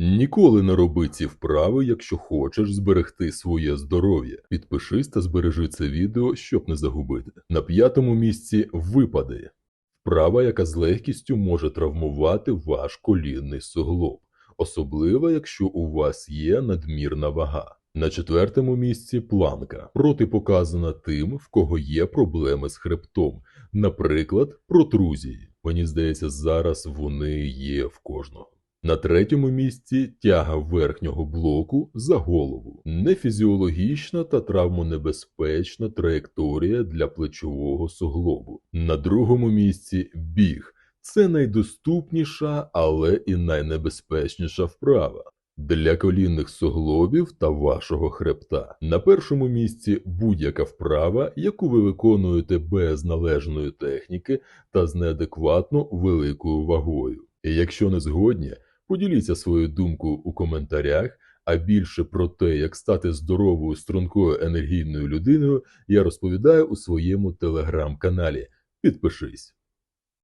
Ніколи не роби ці вправи, якщо хочеш зберегти своє здоров'я. Підпишись та збережи це відео, щоб не загубити. На п'ятому місці випади. Вправа, яка з легкістю може травмувати ваш колінний суглоб, особливо якщо у вас є надмірна вага. На четвертому місці планка протипоказана тим, в кого є проблеми з хребтом, наприклад, протрузії. Мені здається, зараз вони є в кожного. На третьому місці тяга верхнього блоку за голову. Нефізіологічна та травмонебезпечна траєкторія для плечового суглобу. На другому місці біг. Це найдоступніша, але і найнебезпечніша вправа. Для колінних суглобів та вашого хребта. На першому місці будь-яка вправа, яку ви виконуєте без належної техніки та з неадекватно великою вагою. І якщо не згодні, поділіться свою думку у коментарях. А більше про те, як стати здоровою, стрункою енергійною людиною, я розповідаю у своєму телеграм-каналі. Підпишись.